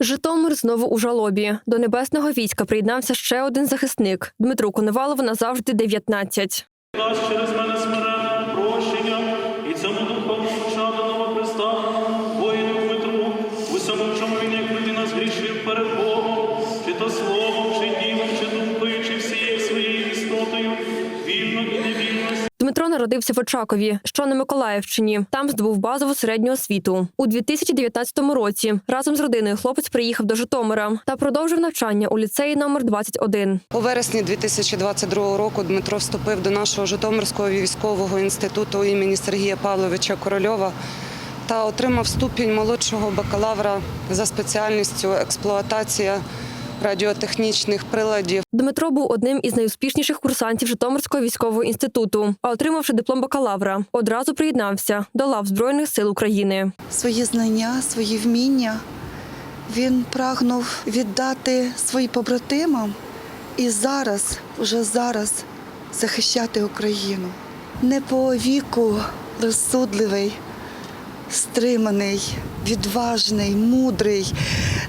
Житомир знову у жалобі. До небесного війська приєднався ще один захисник. Дмитру Коновалову назавжди 19. Дасть через мене смиренно Дмитро народився в Очакові, що на Миколаївщині. Там здобув базову середню освіту. У 2019 році разом з родиною хлопець приїхав до Житомира та продовжив навчання у ліцеї номер 21. У вересні 2022 року Дмитро вступив до нашого Житомирського військового інституту імені Сергія Павловича Корольова та отримав ступінь молодшого бакалавра за спеціальністю експлуатація радіотехнічних приладів. Дмитро був одним із найуспішніших курсантів Житомирського військового інституту. А отримавши диплом бакалавра, одразу приєднався до лав Збройних сил України. свої знання, свої вміння. Він прагнув віддати своїм побратимам і зараз, уже зараз, захищати Україну. Не по віку розсудливий, стриманий, відважний, мудрий,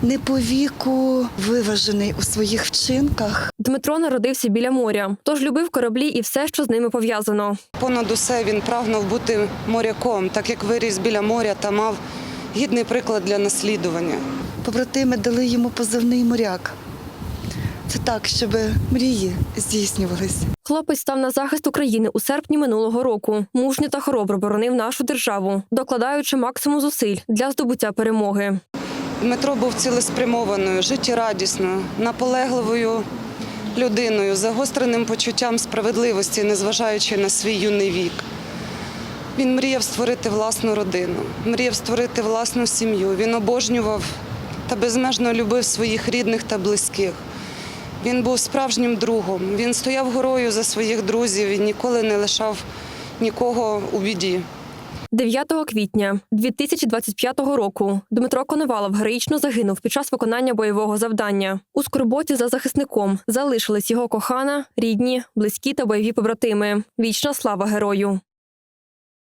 не по віку виважений у своїх вчинках. Дмитро народився біля моря, тож любив кораблі і все, що з ними пов'язано. Понад усе він прагнув бути моряком, так як виріс біля моря та мав гідний приклад для наслідування. Побратими дали йому позивний моряк. Це так, щоб мрії здійснювалися. Хлопець став на захист України у серпні минулого року. Мужньо та хоробро боронив нашу державу, докладаючи максимум зусиль для здобуття перемоги. Дмитро був цілеспрямованою, життєрадісною, наполегливою людиною, загостреним почуттям справедливості, незважаючи на свій юний вік. Він мріяв створити власну родину, мріяв створити власну сім'ю. Він обожнював та безмежно любив своїх рідних та близьких. Він був справжнім другом. Він стояв горою за своїх друзів і ніколи не лишав нікого у біді. 9 квітня 2025 року Дмитро Коновалов героїчно загинув під час виконання бойового завдання. У скорботі за захисником залишились його кохана, рідні, близькі та бойові побратими. Вічна слава герою.